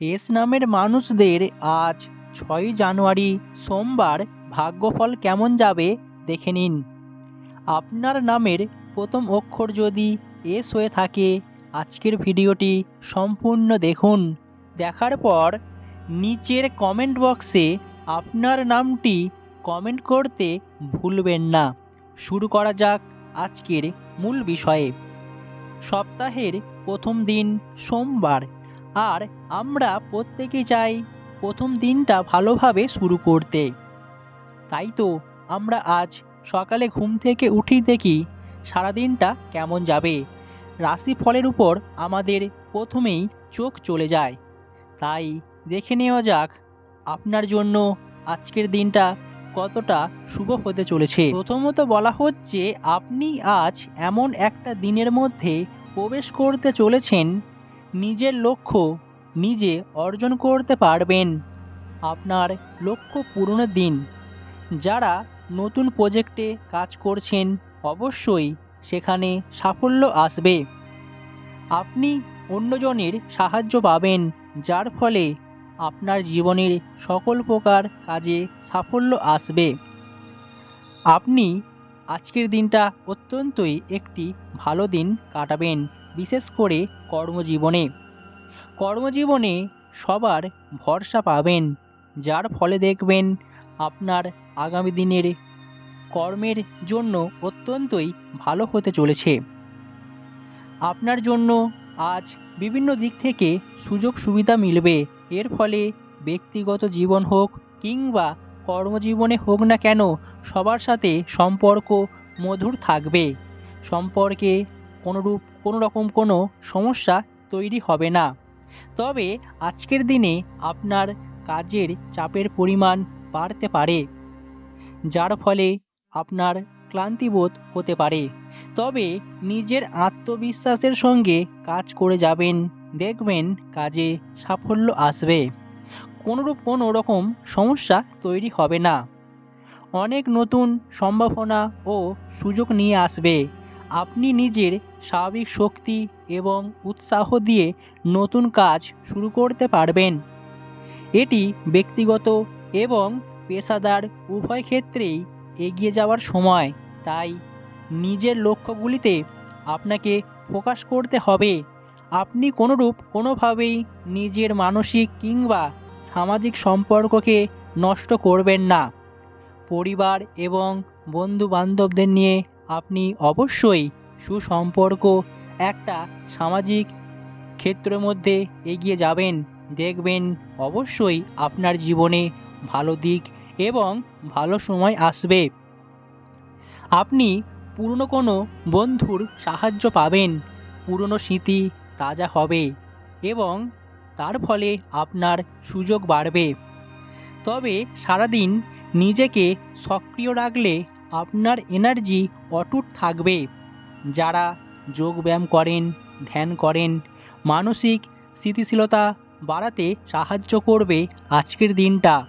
S নামের মানুষদের আজ ছয়ই জানুয়ারি সোমবার ভাগ্যফল কেমন যাবে দেখে নিন। আপনার নামের প্রথম অক্ষর যদি এস হয়ে থাকে, আজকের ভিডিওটি সম্পূর্ণ দেখুন। দেখার পর নিচের কমেন্ট বক্সে আপনার নামটি কমেন্ট করতে ভুলবেন না। শুরু করা যাক আজকের মূল বিষয়ে। সপ্তাহের প্রথম দিন সোমবার। আর আমরা প্রত্যেকে চাই প্রথম দিনটা ভালোভাবে শুরু করতে। তাই তো আমরা আজ সকালে ঘুম থেকে উঠি দেখি সারাদিনটা কেমন যাবে। রাশিফলের উপর আমাদের প্রথমেই চোখ চলে যায়। তাই দেখে নেওয়া যাক আপনার জন্য আজকের দিনটা কতটা শুভ হতে চলেছে। প্রথমত বলা হচ্ছে, আপনি আজ এমন একটা দিনের মধ্যে প্রবেশ করতে চলেছেন নিজের লক্ষ্য নিজে অর্জন করতে পারবেন। আপনার লক্ষ্য পূরণের দিন। যারা নতুন প্রজেক্টে কাজ করছেন, অবশ্যই সেখানে সাফল্য আসবে। আপনি অন্যজনের সাহায্য পাবেন, যার ফলে আপনার জীবনের সকল প্রকার কাজে সাফল্য আসবে। আপনি আজকের দিনটা অত্যন্তই একটি ভালো দিন কাটাবেন। বিশেষ করে কর্মজীবনে। কর্মজীবনে সবার ভরসা পাবেন, যার ফলে দেখবেন আপনার আগামী দিনের কর্মের জন্য অত্যন্তই ভালো হতে চলেছে। আপনার জন্য আজ বিভিন্ন দিক থেকে সুযোগ সুবিধা মিলবে। এর ফলে ব্যক্তিগত জীবন হোক কিংবা কর্মজীবনে হোক না কেন, সবার সাথে সম্পর্ক মধুর থাকবে। সম্পর্কে কোনোরূপ কোনো রকম কোনো সমস্যা তৈরি হবে না। তবে আজকের দিনে আপনার কাজের চাপের পরিমাণ বাড়তে পারে, যার ফলে আপনার ক্লান্তিবোধ হতে পারে। তবে নিজের আত্মবিশ্বাসের সঙ্গে কাজ করে যাবেন, দেখবেন কাজে সাফল্য আসবে। কোনোরূপ কোনো রকম সমস্যা তৈরি হবে না। অনেক নতুন সম্ভাবনা ও সুযোগ নিয়ে আসবে। আপনি নিজের স্বাভাবিক শক্তি এবং উৎসাহ দিয়ে নতুন কাজ শুরু করতে পারবেন। এটি ব্যক্তিগত এবং পেশাদার উভয় ক্ষেত্রেই এগিয়ে যাওয়ার সময়, তাই নিজের লক্ষ্যগুলিতে আপনাকে ফোকাস করতে হবে। আপনি কোনোরূপ কোনোভাবেই নিজের মানসিক কিংবা সামাজিক সম্পর্ককে নষ্ট করবেন না। পরিবার এবং বন্ধু বান্ধবদের নিয়ে আপনি অবশ্যই সুসম্পর্ক, একটা সামাজিক ক্ষেত্রের মধ্যে এগিয়ে যাবেন। দেখবেন অবশ্যই আপনার জীবনে ভালো দিক এবং ভালো সময় আসবে। আপনি পুরনো কোনো বন্ধুর সাহায্য পাবেন। পুরনো স্মৃতি তাজা হবে এবং তার ফলে আপনার সুযোগ বাড়বে। তবে সারাদিন নিজেকে সক্রিয় রাখলে আপনার এনার্জি অটুট থাকবে। যারা যোগব্যায়াম করেন, ধ্যান করেন, মানসিক স্থিতিশীলতা বাড়াতে সাহায্য করবে আজকের দিনটা।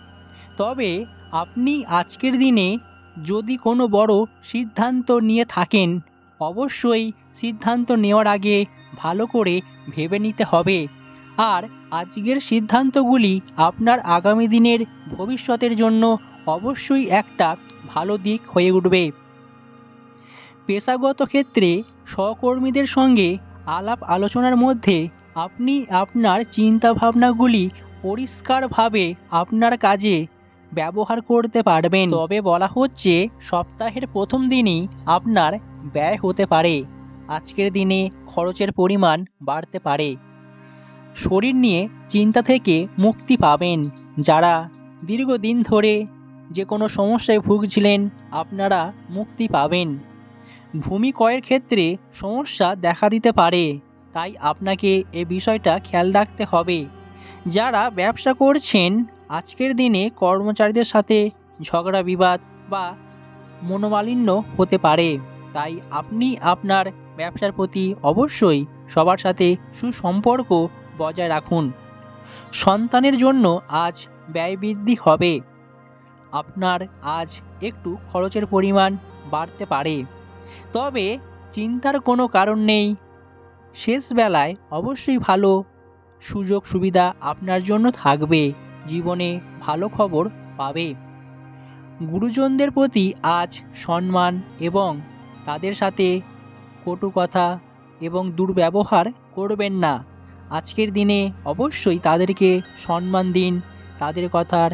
তবে আপনি আজকের দিনে যদি কোনো বড় সিদ্ধান্ত নিয়ে থাকেন, অবশ্যই সিদ্ধান্ত নেওয়ার আগে ভালো করে ভেবে নিতে হবে। আর আজকের সিদ্ধান্তগুলি আপনার আগামী দিনের ভবিষ্যতের জন্য অবশ্যই একটা ভালো দিক হয়ে উঠবে। পেশাগত ক্ষেত্রে সহকর্মীদের সঙ্গে আলাপ আলোচনার মধ্যে আপনি আপনার চিন্তাভাবনাগুলি পরিষ্কারভাবে আপনার কাজে ব্যবহার করতে পারবেন। তবে বলা হচ্ছে, সপ্তাহের প্রথম দিনই আপনার ব্যয় হতে পারে। আজকের দিনে খরচের পরিমাণ বাড়তে পারে। শরীর নিয়ে চিন্তা থেকে মুক্তি পাবেন যারা দীর্ঘদিন ধরে যে কোনো সমস্যায় ভুগছিলেন, আপনারা মুক্তি পাবেন। ভূমি ক্রয়ের ক্ষেত্রে সমস্যা দেখা দিতে পারে, তাই আপনাকে এ বিষয়টা খেয়াল রাখতে হবে। যারা ব্যবসা করছেন, আজকের দিনে কর্মচারীদের সাথে ঝগড়া বিবাদ বা মনোমালিন্য হতে পারে, তাই আপনি আপনার ব্যবসার প্রতি অবশ্যই সবার সাথে সুসম্পর্ক বজায় রাখুন। সন্তানের জন্য আজ ব্যয় বৃদ্ধি হবে। আপনার আজ একটু খরচের পরিমাণ বাড়তে পারে। তবে চিন্তার কোনো কারণ নেই। শেষ বেলায় অবশ্যই ভালো সুযোগ সুবিধা আপনার জন্য থাকবে, জীবনে ভালো খবর পাবে। গুরুজনদের প্রতি আজ সম্মান এবং তাদের সাথে কটু কথা এবং দুর্ব্যবহার করবেন না। আজকের দিনে অবশ্যই তাদেরকে সম্মান দিন, তাদের কথার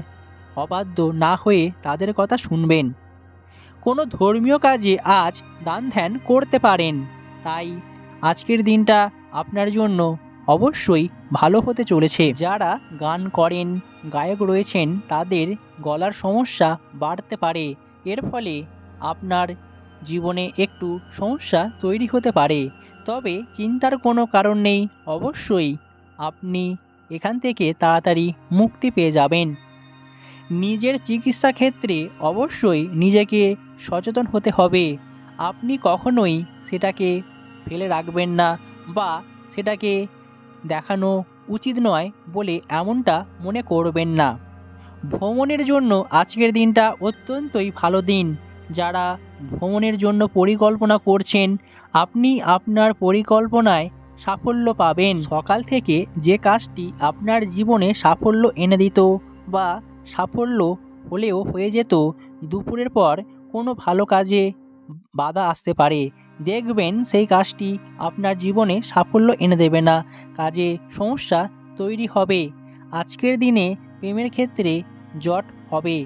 অবাধ্য না হয়ে তাদের কথা শুনবেন। কোনো ধর্মীয় কাজে আজ দান ধ্যান করতে পারেন। তাই আজকের দিনটা আপনার জন্য অবশ্যই ভালো হতে চলেছে। যারা গান করেন, গায়ক রয়েছেন, তাদের গলার সমস্যা বাড়তে পারে। এর ফলে আপনার জীবনে একটু সমস্যা তৈরি হতে পারে। তবে চিন্তার কোনো কারণ নেই। অবশ্যই আপনি এখান থেকে তাড়াতাড়ি মুক্তি পেয়ে যাবেন। নিজের চিকিৎসা ক্ষেত্রে অবশ্যই নিজেকে সচেতন হতে হবে। আপনি কখনোই সেটাকে ফেলে রাখবেন না বা সেটাকে দেখানো উচিত নয় বলে এমনটা মনে করবেন না। ভ্রমণের জন্য আজকের দিনটা অত্যন্তই ভালো দিন। যারা ভ্রমণের জন্য পরিকল্পনা করছেন, আপনি আপনার পরিকল্পনায় সাফল্য পাবেন। সকাল থেকে যে কাজটি আপনার জীবনে সাফল্য এনে দিত বা সাফল্য হলেও হয়ে যেত, দুপুরের পর কোনো ভালো কাজে বাধা আসতে পারে। দেখবেন সেই কাজটি আপনার জীবনে সাফল্য এনে দেবে না, কাজে সমস্যা তৈরি হবে। আজকের দিনে প্রেমের ক্ষেত্রে জট হবে।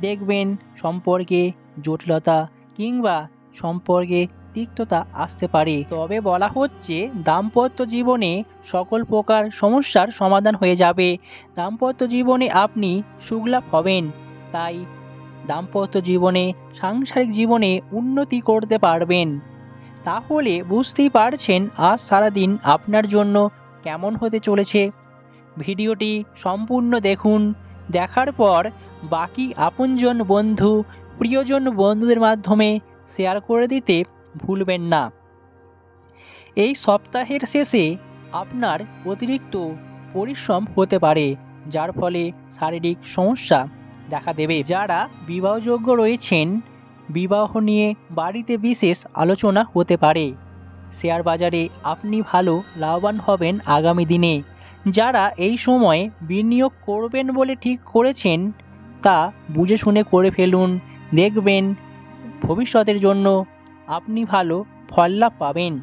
দেখবেন সম্পর্কে জটিলতা কিংবা সম্পর্কে তিক্ততা আসতে পারে। তবে বলা হচ্ছে, দাম্পত্য জীবনে সকল প্রকার সমস্যার সমাধান হয়ে যাবে। দাম্পত্য জীবনে আপনি সুখলাভ হবেন। তাই দাম্পত্য জীবনে, সাংসারিক জীবনে উন্নতি করতে পারবেন। তাহলে বুঝতেই পারছেন আজ সারাদিন আপনার জন্য কেমন হতে চলেছে। ভিডিওটি সম্পূর্ণ দেখুন। দেখার পর বাকি আপনজন বন্ধু, প্রিয়জন বন্ধুদের মাধ্যমে শেয়ার করে দিতে ভুলবেন না। এই সপ্তাহের শেষে আপনার অতিরিক্ত পরিশ্রম হতে পারে, যার ফলে শারীরিক সমস্যা দেখা দেবে। যারা বিবাহযোগ্য রয়েছেন, বিবাহ নিয়ে বাড়িতে বিশেষ আলোচনা হতে পারে। শেয়ার বাজারে আপনি ভালো লাভবান হবেন আগামী দিনে। যারা এই সময় বিনিয়োগ করবেন বলে ঠিক করেছেন, তা বুঝে শুনে করে ফেলুন। দেখবেন ভবিষ্যতের জন্য আপনি ভালো ফল লাভ পাবেন।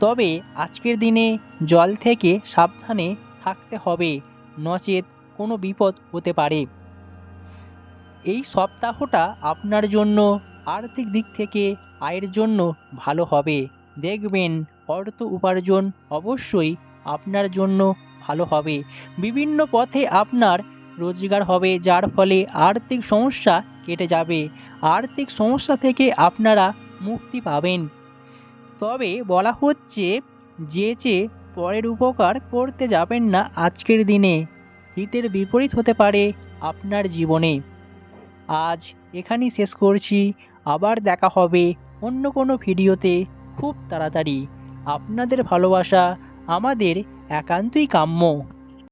তবে আজকের দিনে জল থেকে সাবধানে থাকতে হবে, নচেত কোনো বিপদ হতে পারে। এই সপ্তাহটা আপনার জন্য আর্থিক দিক থেকে আয়ের জন্য ভালো হবে। দেখবেন অর্থ উপার্জন অবশ্যই আপনার জন্য ভালো হবে। বিভিন্ন পথে আপনার রোজগার হবে, যার ফলে আর্থিক সমস্যা কেটে যাবে। আর্থিক সমস্যা থেকে আপনারা মুক্তি পাবেন। তবে বলা হচ্ছে, যে যে পরের উপকার করতে যাবেন না আজকের দিনে, হিতের বিপরীত হতে পারে আপনার জীবনে। আজ এখানেই শেষ করছি, আবার দেখা হবে অন্য কোনো ভিডিওতে খুব তাড়াতাড়ি। আপনাদের ভালোবাসা, আমাদের একান্তই কাম্য।